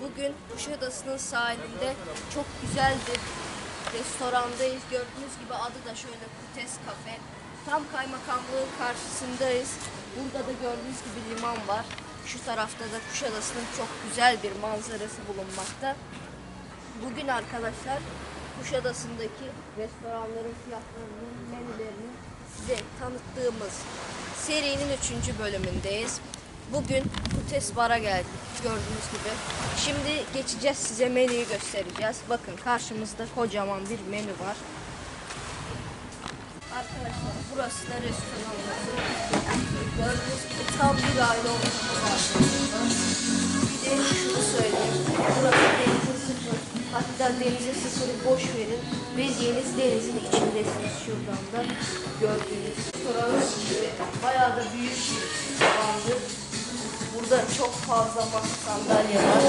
Bugün Kuşadası'nın sahilinde çok güzel bir restorandayız. Gördüğünüz gibi adı da şöyle Kutes Kafe. Tam kaymakamlığın karşısındayız. Burada da gördüğünüz gibi liman var. Şu tarafta da Kuşadası'nın çok güzel bir manzarası bulunmakta. Bugün arkadaşlar Kuşadası'ndaki restoranların fiyatlarının, menülerini size tanıttığımız serinin 3. bölümündeyiz. Bugün Kutes Bar'a geldik gördüğünüz gibi. Şimdi geçeceğiz size menüyü göstereceğiz. Bakın karşımızda kocaman bir menü var. Arkadaşlar burası da restoranımız. Gördüğünüz gibi tam bir aile. Bir de şunu söyleyeyim. Burası denize sıfır. Hatta denize sıfırı boş verin. Bildiğiniz denizin içindesiniz şuradan da gördüğünüz. Restoranın gibi bayağı da büyük bir restorandır. Burada çok fazla masa sandalye var.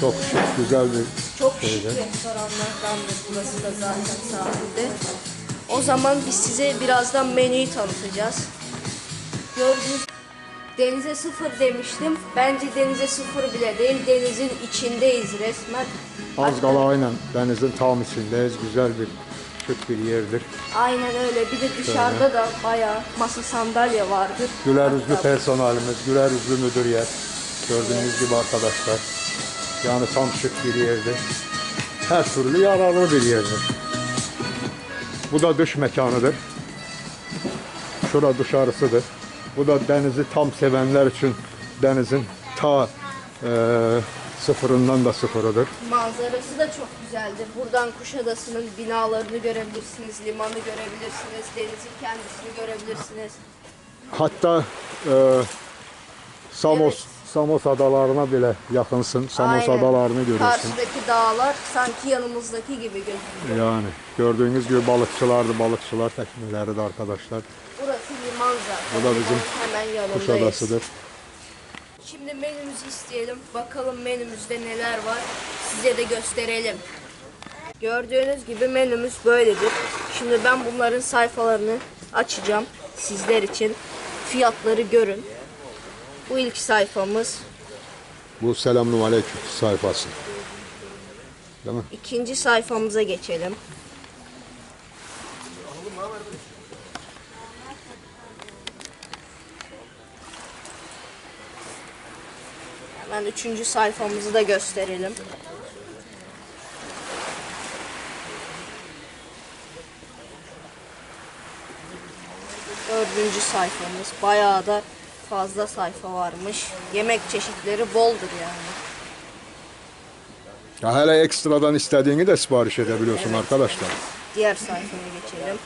Çok şık, güzel bir Çok şık Öyle. restoranlardandır burası da zaten sahilde. O zaman biz size birazdan menüyü tanıtacağız. Gördüğünüz denize sıfır demiştim. Bence denize sıfır bile değil. Denizin içindeyiz resmen. az kala aynen denizin tam içindeyiz. Güzel bir şık bir yerdir. Aynen öyle. Bir de dışarıda da bayağı masa sandalye vardır. Güler yüzlü Hatta personelimiz, güler yüzlü müdüriyet. Gördüğünüz gibi arkadaşlar. Yani tam şık bir yerdir. Her türlü yararlı bir yerdir. Bu da dış mekanıdır. Şura dışarısıdır. Bu da denizi tam sevenler için denizin ta eee, sıfırından da sıfırıdır. Manzarası da çok güzeldir. Buradan Kuşadası'nın binalarını görebilirsiniz, limanı görebilirsiniz, denizin kendisini görebilirsiniz. Hatta eee, Samos Evet. Samos adalarına bile yakınsın. Samos Aynen. adalarını görürsün. Karşıdaki dağlar sanki yanımızdaki gibi gözüküyor. Yani gördüğünüz gibi balıkçılardı, balıkçılar tekneleri de arkadaşlar. Burası liman zaten. Bu da bizim hemen yanındayız. Kuşadası'dır. Şimdi menümüzü isteyelim. Bakalım menümüzde neler var. Size de gösterelim. Gördüğünüz gibi menümüz böyledir. Şimdi ben bunların sayfalarını açacağım sizler için. Fiyatları görün. Bu ilk sayfamız. Bu Selamün Aleyküm sayfası. Değil mi? İkinci sayfamıza geçelim. Hemen üçüncü sayfamızı da gösterelim. Dördüncü sayfamız. Bayağı da fazla sayfa varmış. Yemek çeşitleri boldur yani. Ya hele ekstradan istediğini de sipariş edebiliyorsun arkadaşlar. Diğer sayfaya geçelim.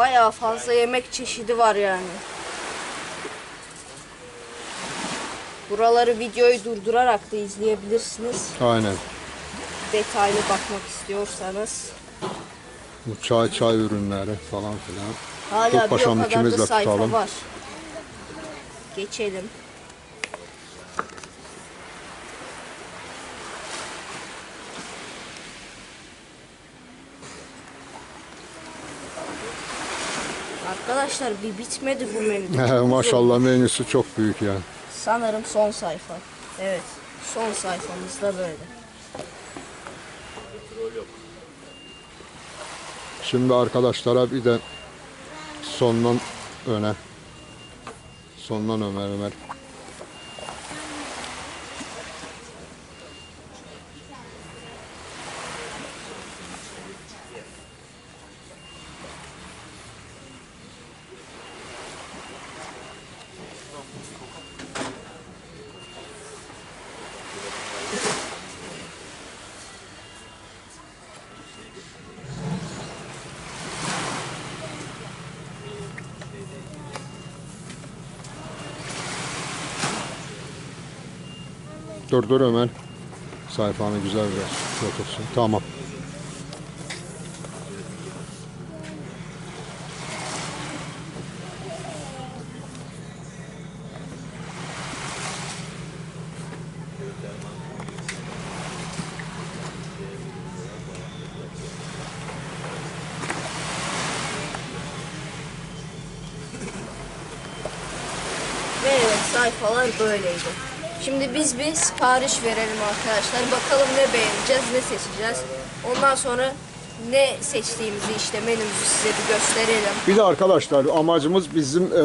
Bayağı fazla yemek çeşidi var yani. Buraları videoyu durdurarak da izleyebilirsiniz. Aynen. Detaylı bakmak istiyorsanız. Bu çay çay ürünleri falan filan. Hala Dur bir o kadar da sayfa tutalım. var. Geçelim. Arkadaşlar bir bitmedi bu menü. Maşallah menüsü çok büyük yani. Sanırım son sayfa. Evet. Son sayfamızda böyle. Şimdi arkadaşlara bir de sondan öne. Sondan Ömer Ömer. Dur dur Ömer. Sayfanı güzel biraz otursun. Tamam. Evet sayfalar böyleydi. Şimdi biz bir sipariş verelim arkadaşlar. Bakalım ne beğeneceğiz, ne seçeceğiz. Ondan sonra ne seçtiğimizi işte menümüzü size bir gösterelim. Bir de arkadaşlar amacımız bizim e,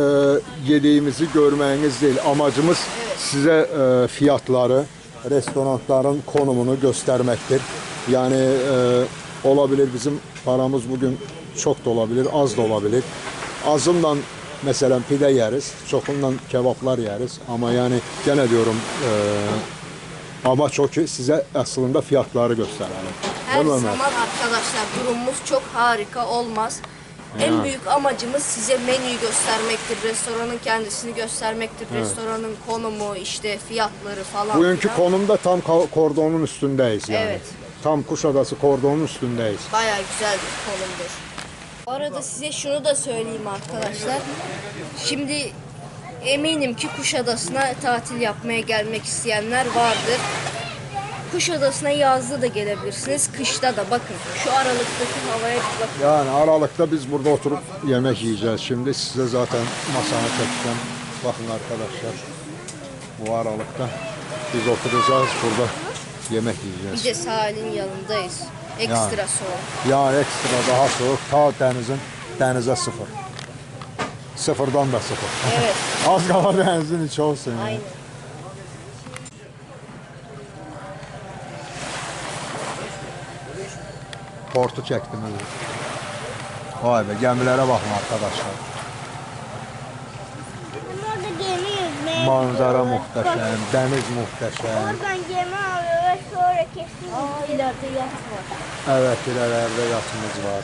yediğimizi görmeniz değil. Amacımız Evet. size e, fiyatları, restoranların konumunu göstermektir. Yani e, olabilir bizim paramız bugün çok da olabilir, az da olabilir. Azından mesela pide yeriz, çokundan kebaplar yeriz. Ama yani gene diyorum e, amaç o ki size aslında fiyatları gösterelim. Her Değil mi zaman Ömer? arkadaşlar durumumuz çok harika olmaz. En büyük amacımız size menüyü göstermektir, restoranın kendisini göstermektir, restoranın konumu, işte fiyatları falan. Bugünkü filan. konumda tam ka- kordonun üstündeyiz yani. Evet. Tam Kuşadası kordonun üstündeyiz. Bayağı güzel bir konumdur. Bu arada size şunu da söyleyeyim arkadaşlar. Şimdi eminim ki Kuşadası'na tatil yapmaya gelmek isteyenler vardır. Kuşadası'na yazda da gelebilirsiniz, kışta da. Bakın şu aralıktaki havaya bir bakın. Yani Aralık'ta biz burada oturup yemek yiyeceğiz şimdi. Size zaten masanı çekeceğim. Bakın arkadaşlar. Bu Aralık'ta biz oturacağız burada yemek Bir yiyeceğiz. de sahilin yanındayız. Ekstra soğuk. Yani ekstra daha soğuk. Ta denizin denize sıfır. Sıfırdan da sıfır. Evet, Az kala denizin içi olsun yani. aynen. Portu çektim. Vay be gemilere bakın arkadaşlar. Orada gemi yüzmeye Manzara muhteşem, deniz muhteşem. Oradan gemi alıyor ve sonra kesin Aa ileride yat var. Evet, ilerlerde yatımız var.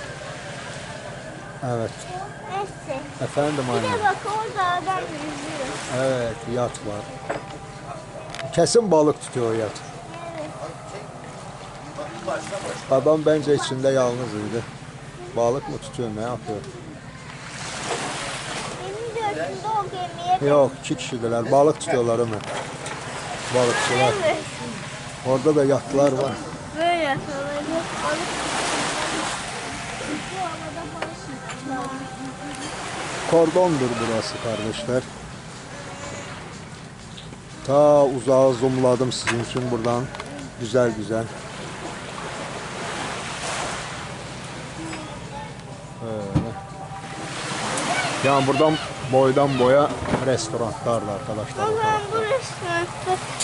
Evet, Neyse. efendim Bir de bak orada adam yüzüyor. Evet, yat var. Kesin balık tutuyor yat. Adam bence içinde yalnızıydı. Balık mı tutuyor, ne yapıyor? Benim gördüğümde o gemiye Yok, iki kişidiler. Balık tutuyorlar Ömer. Balıkçılar. Evet. Orada da yatlar var. Böyle tutuyorlar. Kordondur burası kardeşler. Ta uzağa zoomladım sizin için buradan. Güzel güzel. Öyle. Yani buradan boydan boya restoranlar da arkadaşlar. O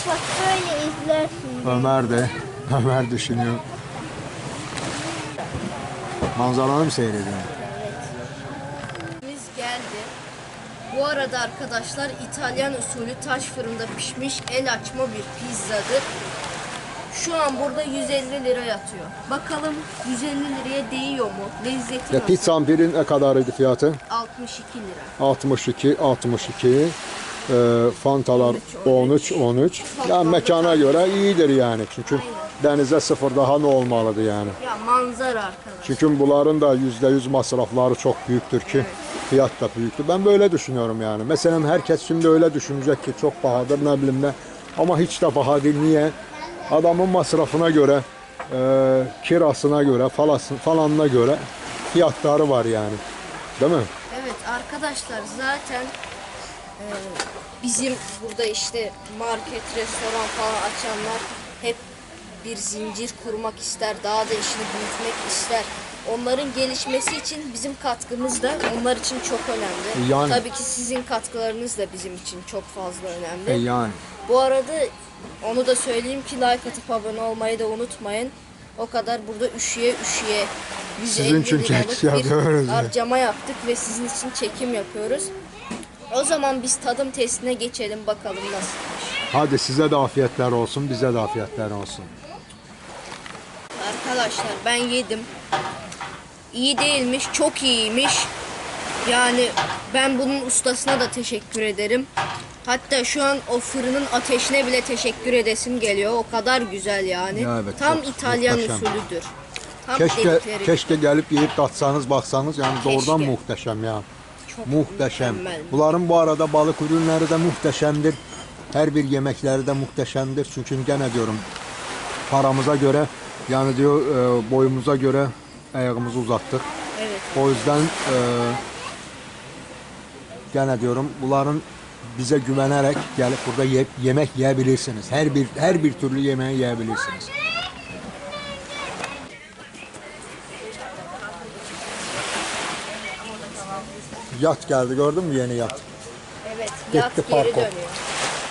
bak böyle izlersin. Ömer de, Ömer düşünüyor. Manzaranı mı seyrediyor? Biz geldi. Bu arada arkadaşlar İtalyan usulü taş fırında pişmiş el açma bir pizzadır. Şu an burada 150 lira yatıyor. Bakalım 150 liraya değiyor mu? Lezzeti Ya nasıl? pizza ampirin ne kadarıydı fiyatı? 62 lira. 62, 62. E, Fantalar 13, 13. Yani mekana göre iyidir yani. Çünkü denize sıfır daha ne olmalıdır yani. Ya manzara arkadaşlar. Çünkü bunların da %100 masrafları çok büyüktür ki fiyat da büyüktür. Ben böyle düşünüyorum yani. Mesela herkes şimdi öyle düşünecek ki çok pahalıdır ne bileyim ne. Ama hiç de pahalı değil. Niye? Adamın masrafına göre, e, kirasına göre, falası, falanına göre fiyatları var yani. Değil mi? Evet arkadaşlar zaten e, bizim burada işte market, restoran falan açanlar hep bir zincir kurmak ister, daha da işini büyütmek ister. Onların gelişmesi için bizim katkımız da onlar için çok önemli. Yani- Tabii ki sizin katkılarınız da bizim için çok fazla önemli. E yani. Bu arada onu da söyleyeyim ki like atıp abone olmayı da unutmayın. O kadar burada üşüye üşüye 150 Sizin için liralık bir harcama yaptık ve sizin için çekim yapıyoruz. O zaman biz tadım testine geçelim bakalım nasıl. Hadi size de afiyetler olsun, bize de afiyetler olsun. Arkadaşlar ben yedim. İyi değilmiş, çok iyiymiş. Yani ben bunun ustasına da teşekkür ederim. Hatta şu an o fırının ateşine bile teşekkür edesim geliyor. O kadar güzel yani. Ya evet, Tam çok İtalyan muhteşem. usulüdür. Tam Keşke dedikleri keşke gelip yiyip tatsanız baksanız yani doğrudan Keşke. muhteşem ya. Çok Muhteşem. mükemmel. Bunların bu arada balık ürünleri de muhteşemdir. Her bir yemekleri de muhteşemdir. Çünkü gene diyorum paramıza göre yani diyor e, boyumuza göre ayağımızı uzattık. Evet. O yüzden e, gene diyorum bunların bize güvenerek gelip burada ye- yemek yiyebilirsiniz. Her bir her bir türlü yemeği yiyebilirsiniz. Yat geldi gördün mü yeni yat? Evet, Gitti yat geri park o. dönüyor.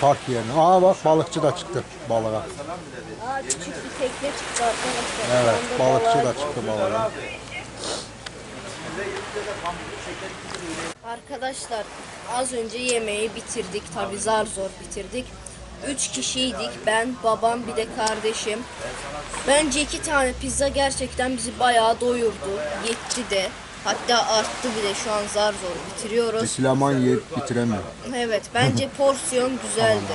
Park yerine. Aa bak balıkçı da çıktı balığa. Aa, küçük bir tekne çıktı arkadaşlar. Evet Şu anda balıkçı balığa da çıktı balığa. Arkadaşlar az önce yemeği bitirdik. Tabi zar zor bitirdik. Üç kişiydik. Ben, babam, bir de kardeşim. Bence iki tane pizza gerçekten bizi bayağı doyurdu. Yetti de. Hatta arttı bile şu an zar zor bitiriyoruz. Süleyman yiyip bitiremiyor. Evet bence porsiyon güzeldi.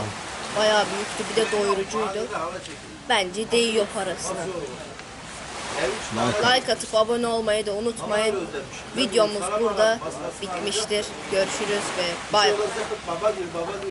Bayağı büyüktü bir de doyurucuydu. Bence değiyor parasına. Like atıp abone olmayı da unutmayın. Videomuz burada bitmiştir. Görüşürüz ve bay bay.